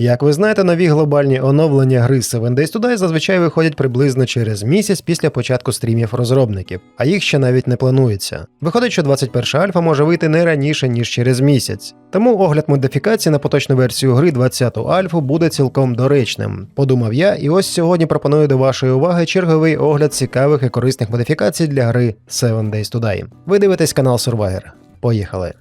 Як ви знаєте, нові глобальні оновлення гри Seven Days to Die зазвичай виходять приблизно через місяць після початку стрімів розробників, а їх ще навіть не планується. Виходить, що 21 альфа може вийти не раніше ніж через місяць. Тому огляд модифікації на поточну версію гри 20-ту альфу буде цілком доречним. Подумав я, і ось сьогодні пропоную до вашої уваги черговий огляд цікавих і корисних модифікацій для гри Seven Days to Die. Ви дивитесь канал Survivor. Поїхали!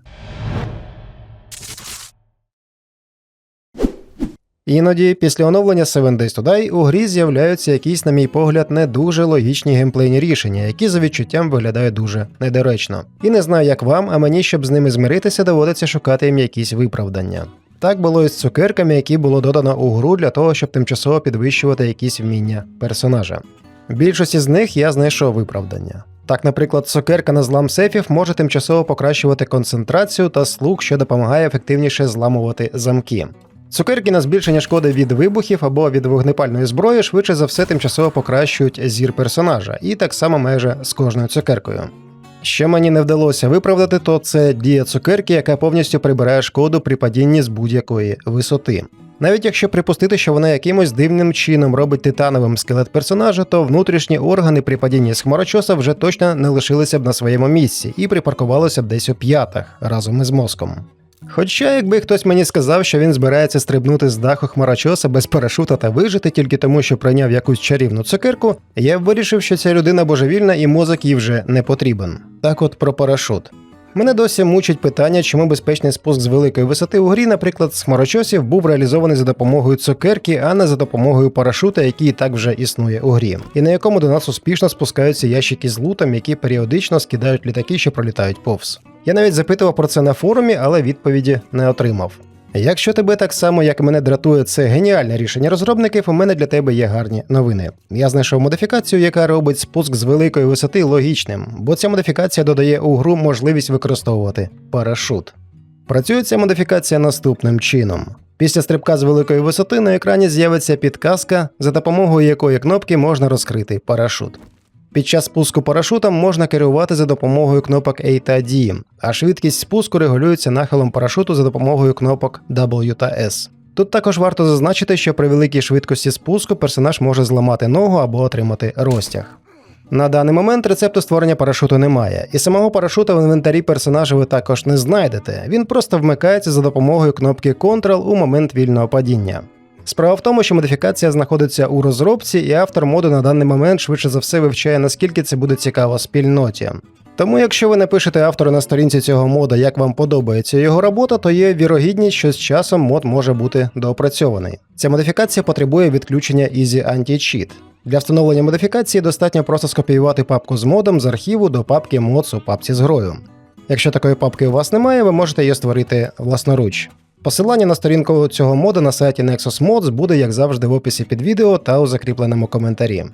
Іноді, після оновлення Seven Days to Die у грі з'являються якісь, на мій погляд, не дуже логічні геймплейні рішення, які за відчуттям виглядають дуже недоречно. І не знаю, як вам, а мені, щоб з ними змиритися, доводиться шукати їм якісь виправдання. Так було і з цукерками, які було додано у гру для того, щоб тимчасово підвищувати якісь вміння персонажа. Більшості з них я знайшов виправдання. Так, наприклад, цукерка на злам сейфів може тимчасово покращувати концентрацію та слух, що допомагає ефективніше зламувати замки. Цукерки на збільшення шкоди від вибухів або від вогнепальної зброї швидше за все тимчасово покращують зір персонажа, і так само майже з кожною цукеркою. Що мені не вдалося виправдати, то це дія цукерки, яка повністю прибирає шкоду при падінні з будь-якої висоти. Навіть якщо припустити, що вона якимось дивним чином робить титановим скелет персонажа, то внутрішні органи при падінні з хмарочоса вже точно не лишилися б на своєму місці і припаркувалися б десь у п'ятах разом із мозком. Хоча, якби хтось мені сказав, що він збирається стрибнути з даху хмарочоса без парашута та вижити тільки тому, що прийняв якусь чарівну цукерку, я б вирішив, що ця людина божевільна і мозок їй вже не потрібен. Так от про парашут. Мене досі мучить питання, чому безпечний спуск з великої висоти у грі, наприклад, з був реалізований за допомогою цукерки, а не за допомогою парашута, який і так вже існує у грі, і на якому до нас успішно спускаються ящики з лутом, які періодично скидають літаки, що пролітають повз. Я навіть запитував про це на форумі, але відповіді не отримав. Якщо тебе так само, як мене дратує це геніальне рішення розробників, у мене для тебе є гарні новини. Я знайшов модифікацію, яка робить спуск з великої висоти логічним, бо ця модифікація додає у гру можливість використовувати парашут. Працює ця модифікація наступним чином. Після стрибка з великої висоти на екрані з'явиться підказка, за допомогою якої кнопки можна розкрити парашут. Під час спуску парашутом можна керувати за допомогою кнопок A та D, а швидкість спуску регулюється нахилом парашуту за допомогою кнопок W та S. Тут також варто зазначити, що при великій швидкості спуску персонаж може зламати ногу або отримати розтяг. На даний момент рецепту створення парашуту немає, і самого парашута в інвентарі персонажа ви також не знайдете. Він просто вмикається за допомогою кнопки Ctrl у момент вільного падіння. Справа в тому, що модифікація знаходиться у розробці, і автор моду на даний момент швидше за все вивчає, наскільки це буде цікаво спільноті. Тому, якщо ви напишете автору на сторінці цього мода, як вам подобається його робота, то є вірогідність, що з часом мод може бути доопрацьований. Ця модифікація потребує відключення Easy Anti-Cheat. Для встановлення модифікації достатньо просто скопіювати папку з модом з архіву до папки Mods у папці з грою. Якщо такої папки у вас немає, ви можете її створити власноруч. Посилання на сторінку цього моду на сайті Nexus Mods буде, як завжди, в описі під відео та у закріпленому коментарі.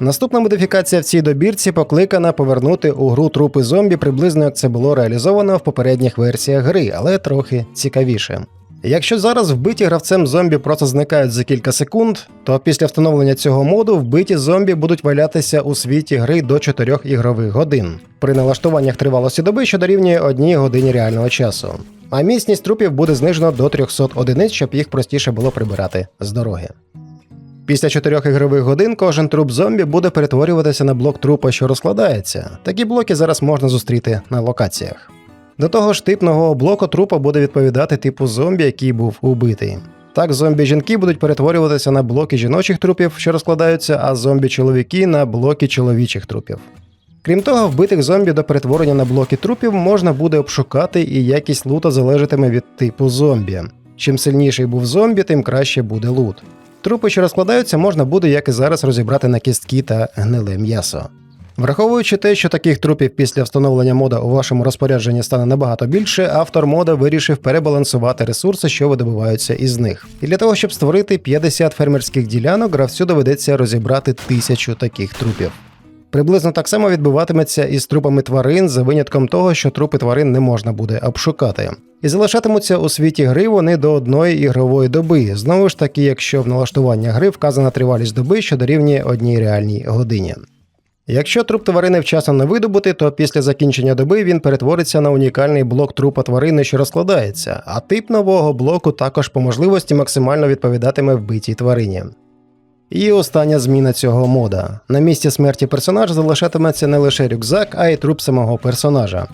Наступна модифікація в цій добірці покликана повернути у гру трупи зомбі приблизно як це було реалізовано в попередніх версіях гри, але трохи цікавіше. Якщо зараз вбиті гравцем зомбі просто зникають за кілька секунд, то після встановлення цього моду вбиті зомбі будуть валятися у світі гри до 4 ігрових годин при налаштуваннях тривалості доби, що дорівнює одній годині реального часу. А міцність трупів буде знижено до 300 одиниць, щоб їх простіше було прибирати з дороги. Після 4 ігрових годин кожен труп зомбі буде перетворюватися на блок трупа, що розкладається. Такі блоки зараз можна зустріти на локаціях. До того ж, тип нового блоку трупа буде відповідати типу зомбі, який був убитий. Так, зомбі-жінки будуть перетворюватися на блоки жіночих трупів, що розкладаються, а зомбі-чоловіки на блоки чоловічих трупів. Крім того, вбитих зомбі до перетворення на блоки трупів можна буде обшукати, і якість лута залежатиме від типу зомбі. Чим сильніший був зомбі, тим краще буде лут. Трупи, що розкладаються, можна буде, як і зараз, розібрати на кістки та гниле м'ясо. Враховуючи те, що таких трупів після встановлення мода у вашому розпорядженні стане набагато більше, автор мода вирішив перебалансувати ресурси, що видобуваються із них. І для того, щоб створити 50 фермерських ділянок, гравцю доведеться розібрати тисячу таких трупів. Приблизно так само відбуватиметься із трупами тварин, за винятком того, що трупи тварин не можна буде обшукати. І залишатимуться у світі гри вони до одної ігрової доби. Знову ж таки, якщо в налаштування гри вказана тривалість доби, що дорівнює одній реальній годині. Якщо труп тварини вчасно не видобути, то після закінчення доби він перетвориться на унікальний блок трупа тварини, що розкладається, а тип нового блоку також по можливості максимально відповідатиме вбитій тварині. І остання зміна цього мода. На місці смерті персонаж залишатиметься не лише рюкзак, а й труп самого персонажа.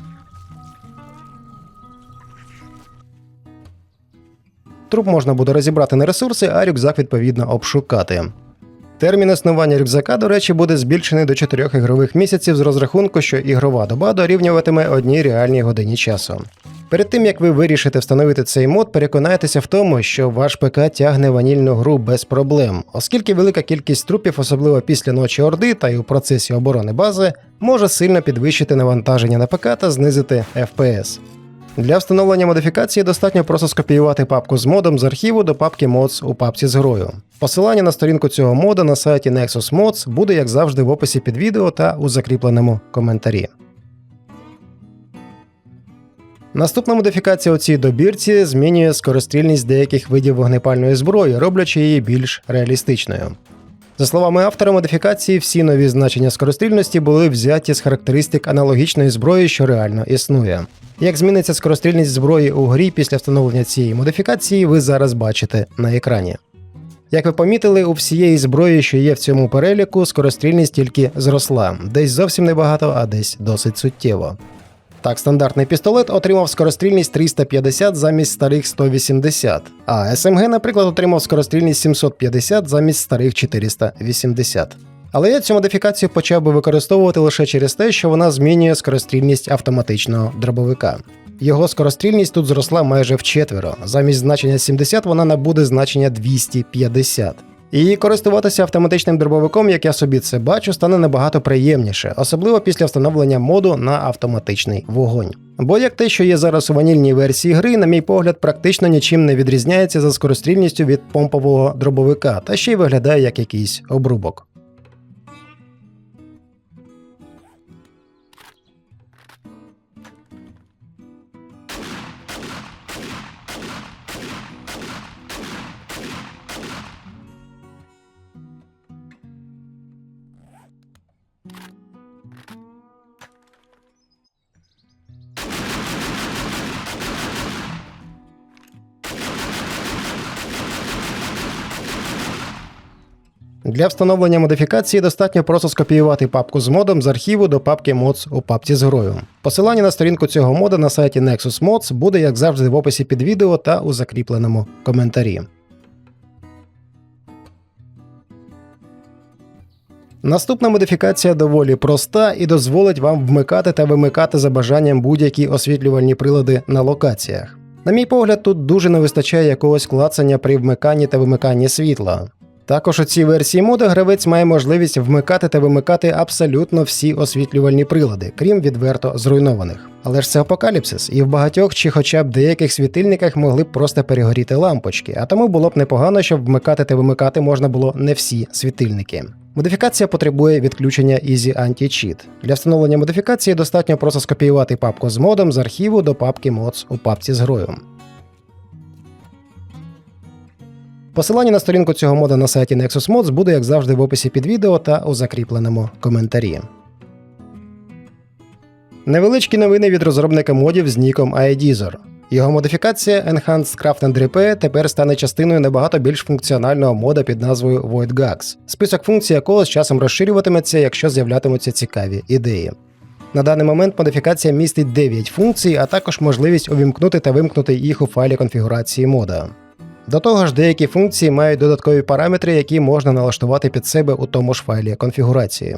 Труп можна буде розібрати на ресурси, а рюкзак відповідно обшукати. Термін існування рюкзака, до речі, буде збільшений до 4 ігрових місяців з розрахунку, що ігрова доба дорівнюватиме одній реальній годині часу. Перед тим як ви вирішите встановити цей мод, переконайтеся в тому, що ваш ПК тягне ванільну гру без проблем, оскільки велика кількість трупів, особливо після ночі Орди та й у процесі оборони бази, може сильно підвищити навантаження на ПК та знизити FPS. Для встановлення модифікації достатньо просто скопіювати папку з модом з архіву до папки Mods у папці з грою. Посилання на сторінку цього мода на сайті Nexus Mods буде, як завжди, в описі під відео та у закріпленому коментарі. Наступна модифікація у цій добірці змінює скорострільність деяких видів вогнепальної зброї, роблячи її більш реалістичною. За словами автора модифікації, всі нові значення скорострільності були взяті з характеристик аналогічної зброї, що реально існує. Як зміниться скорострільність зброї у грі після встановлення цієї модифікації, ви зараз бачите на екрані. Як ви помітили, у всієї зброї, що є в цьому переліку, скорострільність тільки зросла, десь зовсім небагато, а десь досить суттєво. Так, стандартний пістолет отримав скорострільність 350 замість старих 180, а СМГ, наприклад, отримав скорострільність 750 замість старих 480. Але я цю модифікацію почав би використовувати лише через те, що вона змінює скорострільність автоматичного дробовика. Його скорострільність тут зросла майже вчетверо. Замість значення 70 вона набуде значення 250. І користуватися автоматичним дробовиком, як я собі це бачу, стане набагато приємніше, особливо після встановлення моду на автоматичний вогонь. Бо як те, що є зараз у ванільній версії гри, на мій погляд, практично нічим не відрізняється за скорострільністю від помпового дробовика, та ще й виглядає як якийсь обрубок. Для встановлення модифікації достатньо просто скопіювати папку з модом з архіву до папки Mods у папці з грою. Посилання на сторінку цього мода на сайті Nexus Mods буде, як завжди, в описі під відео та у закріпленому коментарі. Наступна модифікація доволі проста і дозволить вам вмикати та вимикати за бажанням будь-які освітлювальні прилади на локаціях. На мій погляд, тут дуже не вистачає якогось клацання при вмиканні та вимиканні світла. Також у цій версії моди гравець має можливість вмикати та вимикати абсолютно всі освітлювальні прилади, крім відверто зруйнованих. Але ж це апокаліпсис, і в багатьох чи хоча б деяких світильниках могли б просто перегоріти лампочки, а тому було б непогано, щоб вмикати та вимикати можна було не всі світильники. Модифікація потребує відключення Easy Anti-Cheat. Для встановлення модифікації достатньо просто скопіювати папку з модом з архіву до папки Mods у папці з грою. Посилання на сторінку цього мода на сайті Nexus Mods буде, як завжди, в описі під відео та у закріпленому коментарі. Невеличкі новини від розробника модів з ніком iDizor. Його модифікація Enhanced Craft and Repair тепер стане частиною набагато більш функціонального мода під назвою Void Gags, список функцій якого з часом розширюватиметься, якщо з'являтимуться цікаві ідеї. На даний момент модифікація містить 9 функцій, а також можливість увімкнути та вимкнути їх у файлі конфігурації мода. До того ж, деякі функції мають додаткові параметри, які можна налаштувати під себе у тому ж файлі конфігурації.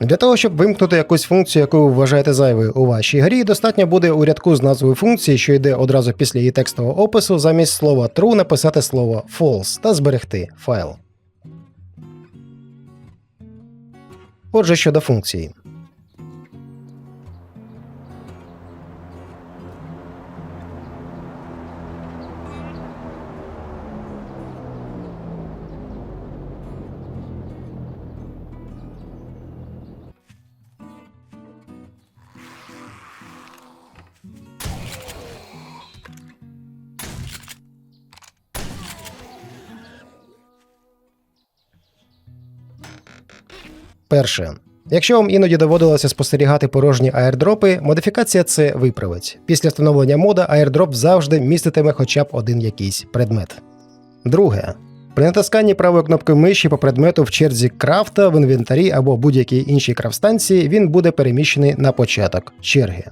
Для того, щоб вимкнути якусь функцію, яку ви вважаєте зайвою у вашій грі, достатньо буде у рядку з назвою функції, що йде одразу після її текстового опису, замість слова true написати слово false та зберегти файл. Отже, щодо функції. Перше. Якщо вам іноді доводилося спостерігати порожні аердропи, модифікація це виправить. Після встановлення мода аердроп завжди міститиме хоча б один якийсь предмет. Друге. При натисканні правою кнопкою миші по предмету в черзі крафта в інвентарі або будь-якій іншій крафтстанції він буде переміщений на початок черги.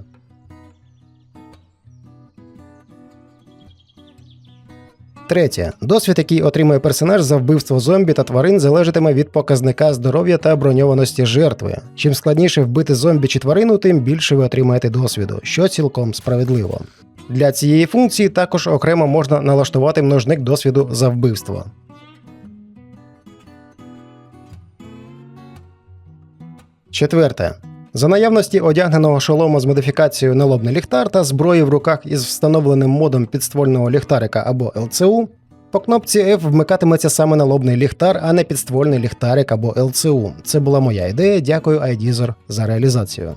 Третє. Досвід, який отримує персонаж за вбивство зомбі та тварин, залежатиме від показника здоров'я та броньованості жертви. Чим складніше вбити зомбі чи тварину, тим більше ви отримаєте досвіду, що цілком справедливо. Для цієї функції також окремо можна налаштувати множник досвіду за вбивство. Четверте. За наявності одягненого шолома з модифікацією налобний ліхтар та зброї в руках із встановленим модом підствольного ліхтарика або ЛЦУ, по кнопці F вмикатиметься саме налобний ліхтар, а не підствольний ліхтарик або ЛЦУ. Це була моя ідея. Дякую iDeezer за реалізацію.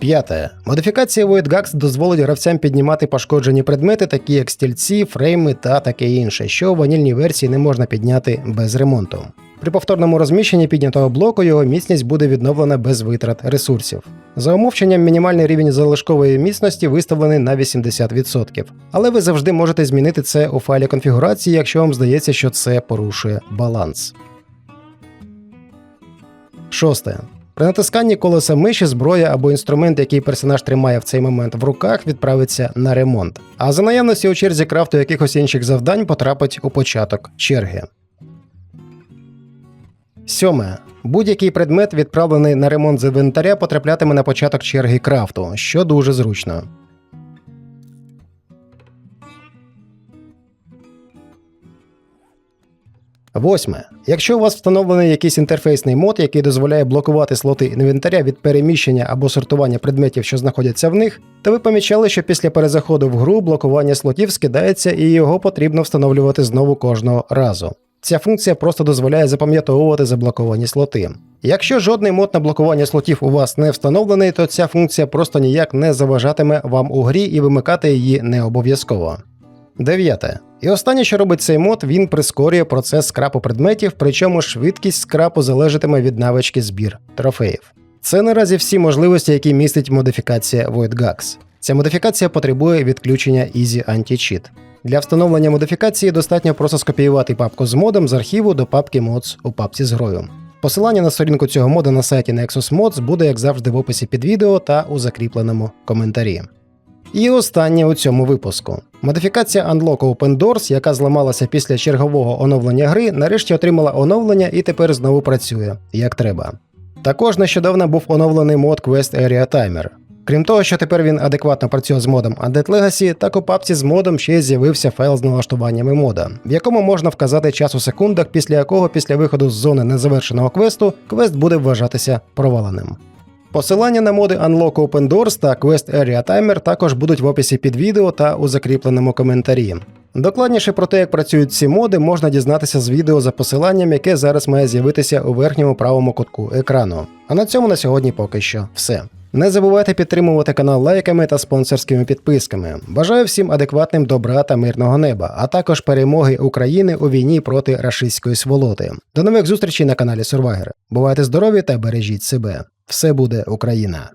П'яте. Модифікація Void Gax дозволить гравцям піднімати пошкоджені предмети, такі як стільці, фрейми та таке інше, що у ванільній версії не можна підняти без ремонту. При повторному розміщенні піднятого блоку його міцність буде відновлена без витрат ресурсів. За умовченням, мінімальний рівень залишкової міцності виставлений на 80%. Але ви завжди можете змінити це у файлі конфігурації, якщо вам здається, що це порушує баланс. Шосте. При натисканні колеса миші зброя або інструмент, який персонаж тримає в цей момент в руках, відправиться на ремонт. А за наявності у черзі крафту якихось інших завдань потрапить у початок черги. Сьоме. Будь-який предмет, відправлений на ремонт з інвентаря, потраплятиме на початок черги крафту, що дуже зручно. Восьме. Якщо у вас встановлений якийсь інтерфейсний мод, який дозволяє блокувати слоти інвентаря від переміщення або сортування предметів, що знаходяться в них, то ви помічали, що після перезаходу в гру блокування слотів скидається і його потрібно встановлювати знову кожного разу. Ця функція просто дозволяє запам'ятовувати заблоковані слоти. Якщо жодний мод на блокування слотів у вас не встановлений, то ця функція просто ніяк не заважатиме вам у грі і вимикати її не обов'язково. Дев'яте. І останнє, що робить цей мод, він прискорює процес скрапу предметів, причому швидкість скрапу залежатиме від навички збір трофеїв. Це наразі всі можливості, які містить модифікація Void Gax. Ця модифікація потребує відключення Easy Anti-Cheat. Для встановлення модифікації достатньо просто скопіювати папку з модом з архіву до папки Mods у папці з грою. Посилання на сторінку цього мода на сайті Nexus Mods буде, як завжди, в описі під відео та у закріпленому коментарі. І останнє у цьому випуску. Модифікація Unlock Open Doors, яка зламалася після чергового оновлення гри, нарешті отримала оновлення і тепер знову працює як треба. Також нещодавно був оновлений мод Quest Area Timer. Крім того, що тепер він адекватно працює з модом Undead Legacy, так у папці з модом ще з'явився файл з налаштуваннями мода, в якому можна вказати час у секундах, після якого після виходу з зони незавершеного квесту квест буде вважатися проваленим. Посилання на моди Unlock Open Doors та Quest Area Timer також будуть в описі під відео та у закріпленому коментарі. Докладніше про те, як працюють ці моди, можна дізнатися з відео за посиланням, яке зараз має з'явитися у верхньому правому кутку екрану. А на цьому на сьогодні поки що все. Не забувайте підтримувати канал лайками та спонсорськими підписками. Бажаю всім адекватним добра та мирного неба, а також перемоги України у війні проти рашистської сволоти. До нових зустрічей на каналі Сурвайгер. Бувайте здорові та бережіть себе. Все буде Україна!